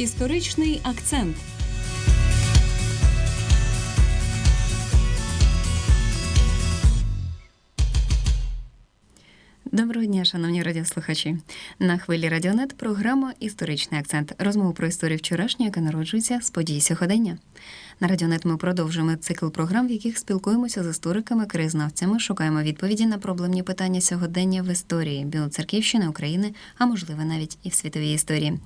Історичний акцент. Доброго дня, шановні радіослухачі. На хвилі Радіонет програма Історичний акцент. Розмова про історію вчорашню, яка народжується з подій сьогодення. На Радіонет ми продовжуємо цикл програм, в яких спілкуємося з істориками, краєзнавцями, шукаємо відповіді на проблемні питання сьогодення в історії Білоцерківщини, України, а можливо навіть і в світовій історії.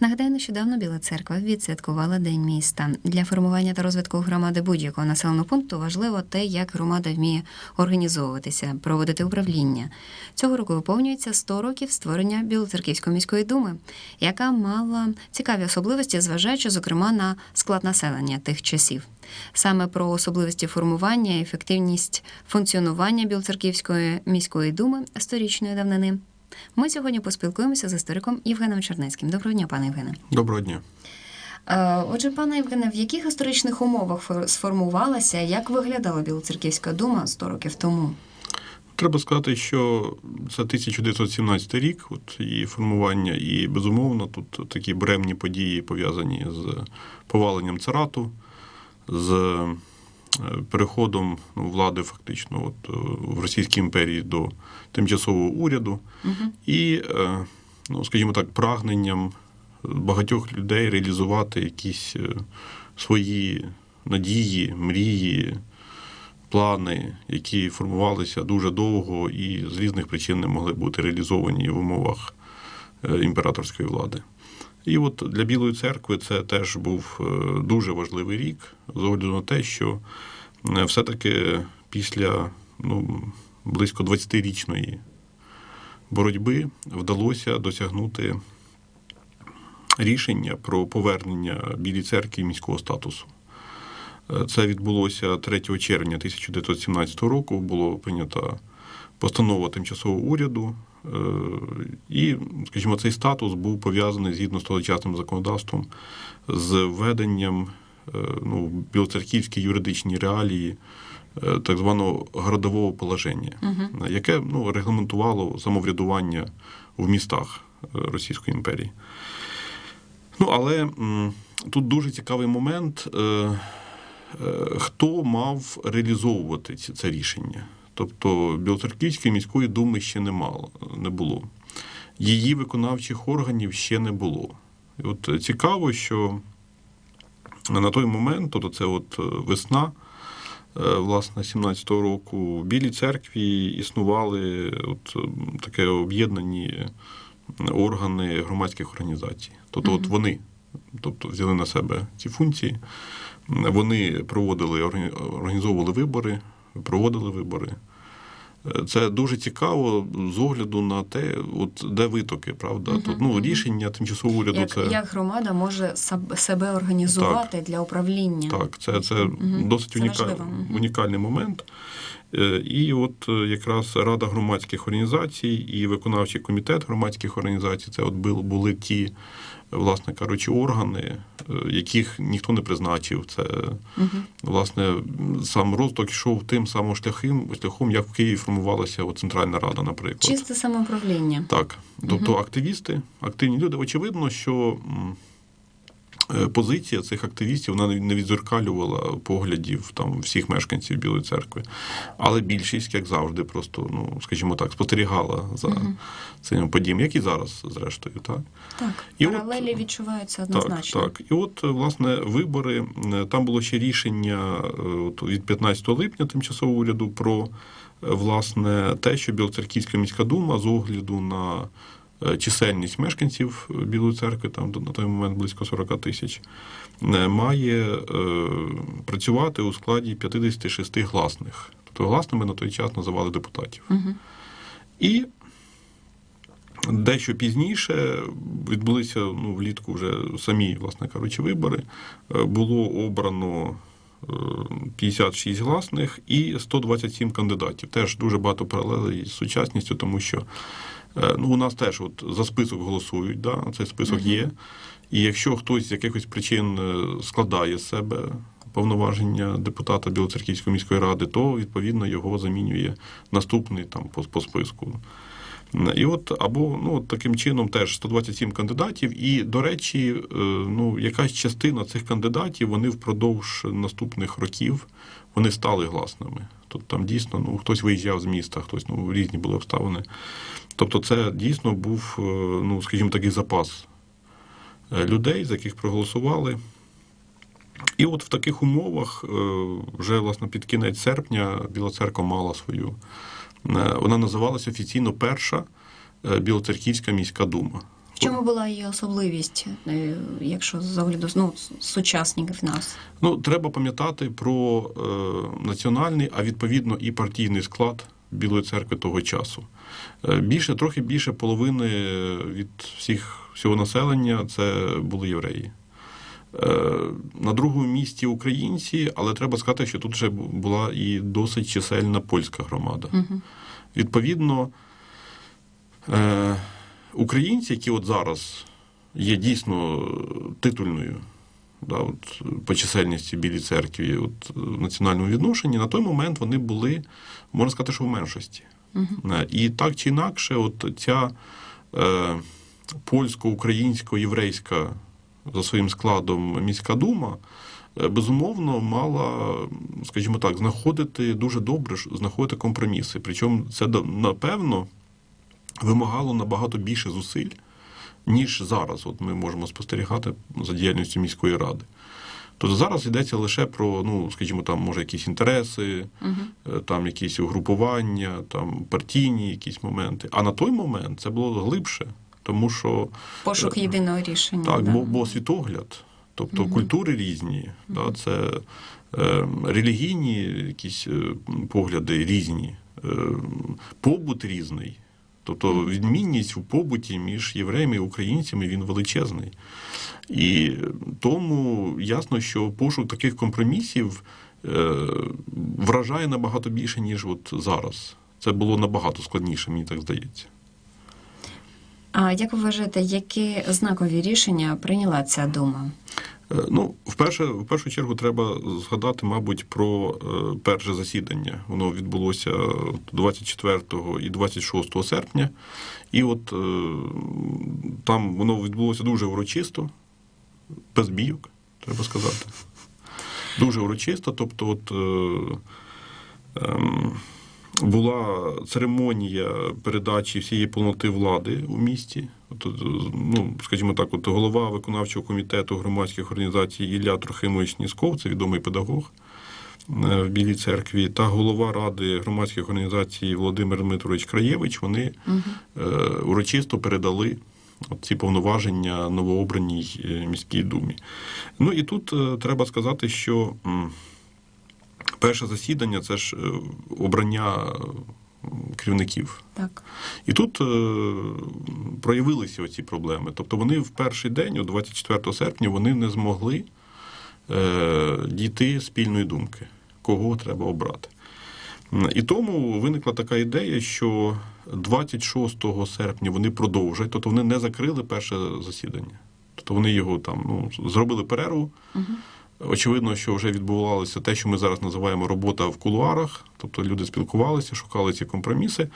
Нагадаю, нещодавно Біла церква відсвяткувала День міста. Для формування та розвитку громади будь-якого населеного пункту важливо те, як громада вміє організовуватися, проводити управління. Цього року виповнюється 100 років створення Білоцерківської міської думи, яка мала цікаві особливості, зважаючи, зокрема, на склад населення тих часів. Саме про особливості формування і ефективність функціонування Білоцерківської міської думи сторічної давнини. Ми сьогодні поспілкуємося з істориком Євгеном Чернецьким. Доброго дня, пане Євгене. Доброго дня. Е, Отже, пане Євгене, в яких історичних умовах фор- сформувалася, як виглядала Білоцерківська дума 100 років тому? Треба сказати, що це 1917 рік, от її формування, і безумовно тут такі буремні події пов'язані з поваленням царату, з е, переходом ну, влади фактично от, е, в Російській імперії до тимчасового уряду, і, е, ну, скажімо так, прагненням багатьох людей реалізувати якісь свої надії, мрії, плани, які формувалися дуже довго і з різних причин не могли бути реалізовані в умовах імператорської влади. І от для Білої церкви це теж був е, дуже важливий рік, з огляду на те, що е, все-таки після ну, близько 20-річної боротьби вдалося досягнути рішення про повернення Білій церкві міського статусу. Е, Це відбулося 3 червня 1917 року. Було прийнята постанова тимчасового уряду, і, скажімо, цей статус був пов'язаний згідно з тогочасним законодавством з введенням е, ну, в білоцерківській юридичній реалії е, так званого городового положення, яке ну, регламентувало самоврядування в містах е, Російської імперії. Ну, але тут дуже цікавий момент. Е, е, Хто мав реалізовувати ці- це рішення? Тобто Білоцерківської міської думи ще не мало, не було. Її виконавчих органів ще не було. І от цікаво, що на той момент, тобто це от е, весна, е, власне, 17-го року, в Білій церкві існували от е, таке об'єднані органи громадських організацій. Тобто, от вони тобто, взяли на себе ці функції, вони проводили, органі- організовували вибори, проводили вибори. Це дуже цікаво з огляду на те, от де витоки, правда? Тут ну рішення тимчасового уряду Як, це як громада може себе організувати для управління? так, це, це досить Це уніка- важливо, унікальний момент. Е, І от е, якраз Рада громадських організацій і виконавчий комітет громадських організацій це от були, ті, власне кажучи, органи, яких ніхто не призначив. Це власне сам розвиток йшов тим самим шляхом, шляхом, як в Києві формувалася от Центральна Рада, наприклад. Чисте самоуправління. Так, тобто активісти, активні люди. Очевидно, що е, позиція цих активістів вона не відзеркалювала поглядів там всіх мешканців Білої церкви, але більшість, як завжди, просто ну скажімо так, спостерігала за цими подіями, як і зараз, зрештою, так. Так, І от- паралелі відчуваються однозначно. так. І от, е, власне, вибори, е, там було ще рішення е, от, від 15 липня тимчасового уряду про е, власне те, що Білоцерківська міська дума з огляду на е, чисельність мешканців Білої церкви, там на той момент близько 40 тисяч, е, має е, працювати у складі 56 гласних. Тобто гласними на той час називали депутатів. І Дещо пізніше відбулися ну, влітку вже самі, власне кажучи, вибори. Е, Було обрано е, 56 гласних і 127 кандидатів. Теж дуже багато паралелей з сучасністю, тому що е, ну, у нас теж от за список голосують, да, цей список є. І якщо хтось з якихось причин е, складає з себе повноваження депутата Білоцерківської міської ради, то відповідно його замінює наступний там по, по списку. І от або ну таким чином теж 127 кандидатів. І, до речі, е, ну якась частина цих кандидатів вони впродовж наступних років вони стали гласними. Тобто там дійсно ну хтось виїжджав з міста, хтось ну різні були обставини. Тобто, це дійсно був, е, ну скажімо, такий запас е, людей, за яких проголосували. І от в таких умовах е, вже власне під кінець серпня Біла церква мала свою. Вона називалася офіційно перша Білоцерківська міська дума. Чому була її особливість, е, якщо з огляду ну, сучасників нас? Ну, треба пам'ятати про е, національний, а відповідно і партійний склад Білої церкви того часу. Е, більше, трохи більше половини від всіх всього населення це були євреї. Е, На другому місці українці, але треба сказати, що тут вже була і досить чисельна польська громада. Угу. Відповідно, е, українці, які от зараз є дійсно титульною да, от, по чисельності Білій церкві, от, в національному відношенні, на той момент вони були, можна сказати, що в меншості. Е, І так чи інакше, от ця е, польсько-українсько-єврейська за своїм складом міська дума. е, Безумовно, мала, скажімо так, знаходити дуже добре знаходити компроміси. Причому це напевно вимагало набагато більше зусиль, ніж зараз. От ми можемо спостерігати за діяльністю міської ради. Тобто зараз йдеться лише про, ну, скажімо, там, може, якісь інтереси, е, там якісь угрупування, там партійні якісь моменти. А на той момент це було глибше, тому що Пошук єдиного рішення. так, да. бо, бо світогляд, тобто культури різні, да, це е, релігійні якісь е, погляди різні, е, побут різний. Тобто відмінність у побуті між євреями і українцями він величезний. І тому ясно, що пошук таких компромісів е, вражає набагато більше, ніж от зараз. Це було набагато складніше, мені так здається. А як ви вважаєте, які знакові рішення прийняла ця дума? Е, Ну, вперше, в першу чергу, треба згадати, мабуть, про е, перше засідання. Воно відбулося 24 і 26 серпня. І от е, там воно відбулося дуже урочисто, без бійок, треба сказати. Дуже урочисто. Тобто, от ем, була церемонія передачі всієї повноти влади у місті. Е, ну, скажімо так, от голова виконавчого комітету громадських організацій Ілля Трохимович Нісков, це відомий педагог е, в Білій церкві, та голова ради громадських організацій Володимир Дмитрович Краєвич, вони е, урочисто передали от ці повноваження новообраній міській думі. Ну і тут треба сказати, що. Перше засідання це ж обрання керівників. Так. І тут е, проявилися ці проблеми. Тобто вони в перший день, о 24 серпня, вони не змогли е, дійти спільної думки, кого треба обрати. І тому виникла така ідея, що 26 серпня вони продовжать, тобто вони не закрили перше засідання. Тобто вони його там ну, зробили перерву. Очевидно, що вже відбувалося те, що ми зараз називаємо робота в кулуарах, тобто люди спілкувалися, шукали ці компроміси.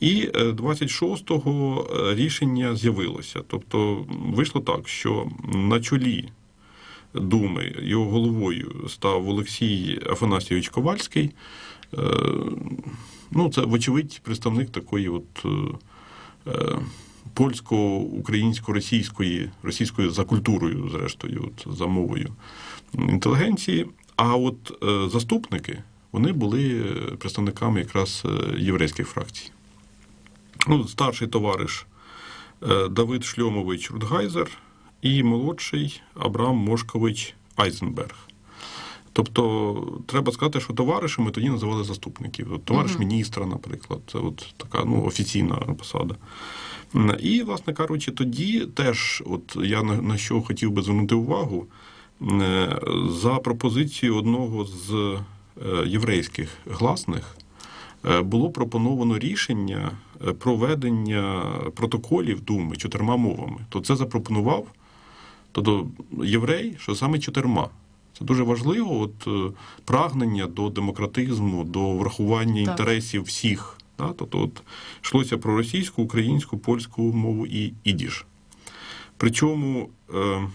І е, 26-го е, рішення з'явилося. Тобто вийшло так, що на чолі Думи його головою став Олексій Афанасійович Ковальський. Е, Ну, це, вочевидь, представник такої от. Польсько-українсько-російської, російської за культурою, зрештою, от, за мовою інтелігенції. А от е, заступники вони були е, представниками якраз е, єврейських фракцій. Ну, старший товариш е, Давид Шльомович Рудгайзер і молодший Абрам Мошкович Айзенберг. Тобто, треба сказати, що товаришами тоді називали заступників. От, товариш міністра, наприклад, це от така ну, офіційна посада. І, власне кажучи, тоді теж, от я на, на що хотів би звернути увагу, е, за пропозицією одного з е, єврейських гласних е, було пропоновано рішення е, про ведення протоколів Думи чотирма мовами. То це запропонував тобто, єврей, що саме чотирма. Це дуже важливо, от прагнення до демократизму, до врахування Так. інтересів всіх Да? Тобто от, йшлося про російську, українську, польську мову і ідіш. Причому е,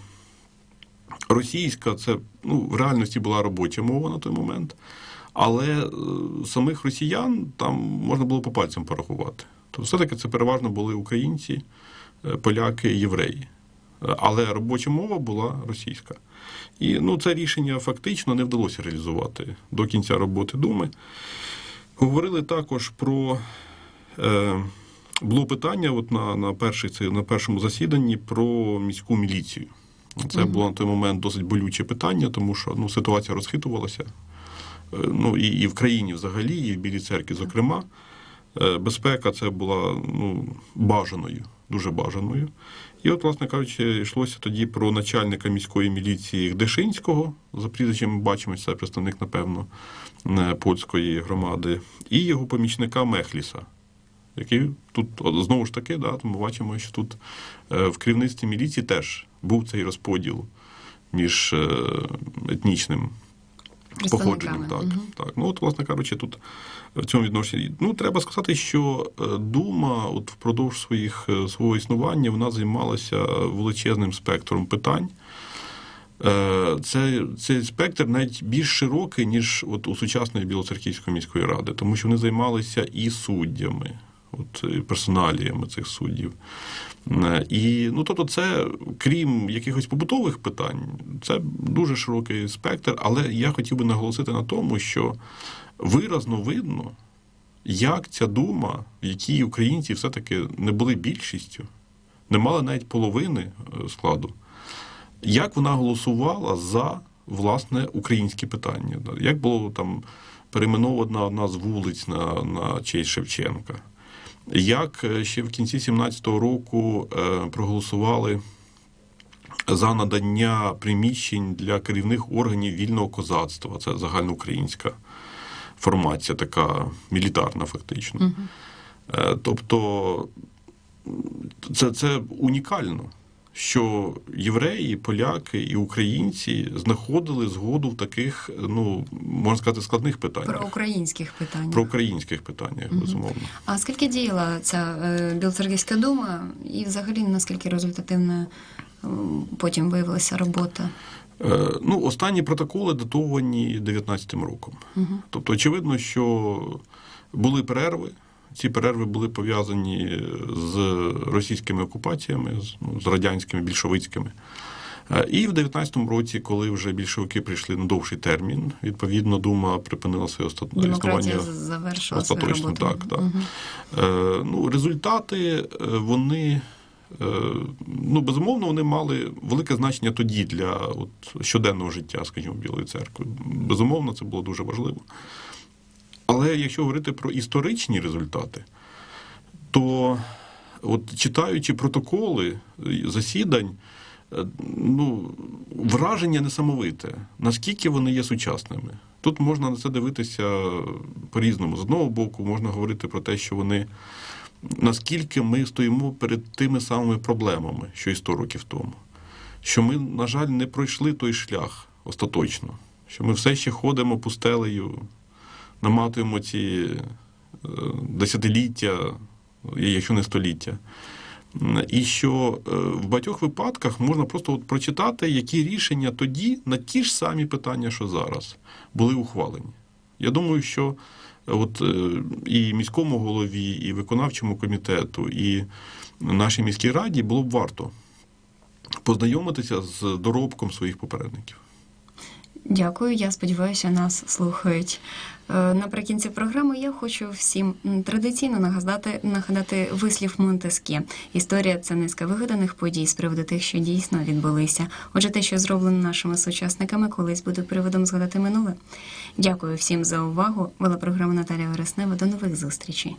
російська це ну, в реальності була робоча мова на той момент, але е, самих росіян там можна було по пальцям порахувати. Тобто, все-таки це переважно були українці, е, поляки, євреї. Але робоча мова була російська. І ну, це рішення фактично не вдалося реалізувати до кінця роботи Думи. Говорили також про. Е, було питання от на, на, перший, це, на першому засіданні про міську міліцію. Це було на той момент досить болюче питання, тому що ну, ситуація розхитувалася. Е, Ну, і, і в країні взагалі, і в Білій церкві, зокрема. Е, Безпека це була ну, бажаною, дуже бажаною. І от, власне кажучи, йшлося тоді про начальника міської міліції Гдешинського, за прізвищем ми бачимо, це представник, напевно, польської громади, і його помічника Мехліса, який тут знову ж таки, да, ми бачимо, що тут е, в керівництві міліції теж був цей розподіл між е, етнічним походженням. Так, Мгм. так. Ну, от, власне кажучи, тут в цьому відношенні. Ну, треба сказати, що е, Дума от впродовж своїх, е, свого існування вона займалася величезним спектром питань. Е, Це, цей спектр навіть більш широкий, ніж от у сучасної Білоцерківської міської ради, тому що вони займалися і суддями, от, персоналіями цих суддів. Е, І ну, тобто, це, крім якихось побутових питань, це дуже широкий спектр, але я хотів би наголосити на тому, що виразно видно, як ця дума, в якій українці все-таки не були більшістю, не мали навіть половини е, складу, як вона голосувала за власне українські питання. Як було там перейменована одна з вулиць на, на честь Шевченка. Як е, ще в кінці 17-го року е, проголосували за надання приміщень для керівних органів вільного козацтва, це загальноукраїнська формація, така мілітарна, фактично. Угу. Тобто це, це унікально, що євреї, поляки і українці знаходили згоду в таких, ну можна сказати, складних питаннях. Про українських питань. Про українських питаннях, безумовно. А скільки діяла ця е, Білоцерківська дума, і взагалі наскільки результативною м, потім виявилася робота? Е, Ну, останні протоколи датовані 19-м роком. Тобто, очевидно, що були перерви. Ці перерви були пов'язані з російськими окупаціями, з, ну, з радянськими більшовицькими. Е, І в 19-му році, коли вже більшовики прийшли на довший термін, відповідно, Дума припинила своє оста- існування. завершила Остаточно, так, так. Е, ну, результати е, вони. е, Ну, безумовно, вони мали велике значення тоді для от, щоденного життя, скажімо, Білої церкви. Безумовно, це було дуже важливо. Але якщо говорити про історичні результати, то от читаючи протоколи засідань, е, ну, враження несамовите, наскільки вони є сучасними. Тут можна на це дивитися по-різному. З одного боку, можна говорити про те, що вони наскільки ми стоїмо перед тими самими проблемами, що і 100 років тому. Що ми, на жаль, не пройшли той шлях остаточно, що ми все ще ходимо пустелею, наматуємо ці е, десятиліття, якщо не століття. І що е, в багатьох випадках можна просто от прочитати, які рішення тоді на ті ж самі питання, що зараз, були ухвалені. Я думаю, що от е, і міському голові, і виконавчому комітету, і нашій міській раді було б варто познайомитися з доробком своїх попередників. Дякую. Я сподіваюся, нас слухають. Е, Наприкінці програми я хочу всім традиційно нагадати, нагадати вислів Монтеске. Історія це низка вигаданих подій з приводу тих, що дійсно відбулися. Отже, те, що зроблено нашими сучасниками, колись буде приводом згадати минуле. Дякую всім за увагу. Вела програму Наталія Вереснева. До нових зустрічей.